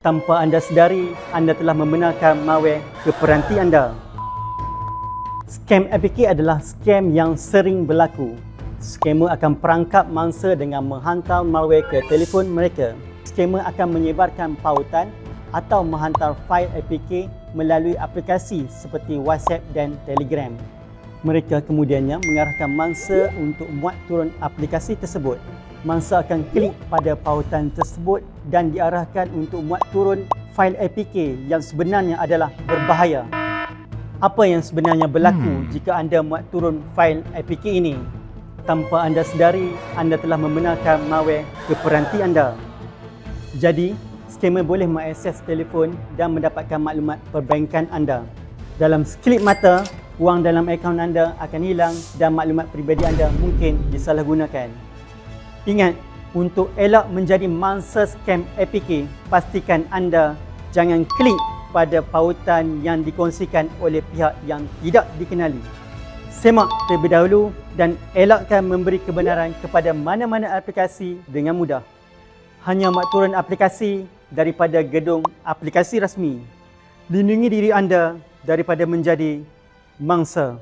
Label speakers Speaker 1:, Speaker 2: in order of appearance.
Speaker 1: Tanpa anda sedari, anda telah membenarkan malware ke peranti anda. Scam APK adalah scam yang sering berlaku. Scammer akan perangkap mangsa dengan menghantar malware ke telefon mereka. Scammer akan menyebarkan pautan atau menghantar fail APK melalui aplikasi seperti WhatsApp dan Telegram. Mereka kemudiannya mengarahkan mangsa untuk muat turun aplikasi tersebut. Mangsa akan klik pada pautan tersebut dan diarahkan untuk muat turun fail APK yang sebenarnya adalah berbahaya. Apa yang sebenarnya berlaku hmm. jika anda muat turun fail APK ini? Tanpa anda sedari, anda telah membenarkan malware ke peranti anda. Jadi, skamer boleh mengakses telefon dan mendapatkan maklumat perbankan anda. Dalam sekelip mata, wang dalam akaun anda akan hilang dan maklumat peribadi anda mungkin disalahgunakan. Ingat, untuk elak menjadi mangsa scam APK, pastikan anda jangan klik pada pautan yang dikongsikan oleh pihak yang tidak dikenali. Semak terlebih dahulu dan elakkan memberi kebenaran kepada mana-mana aplikasi dengan mudah. Hanya mak turun aplikasi daripada gedung aplikasi rasmi. Lindungi diri anda daripada menjadi mangsa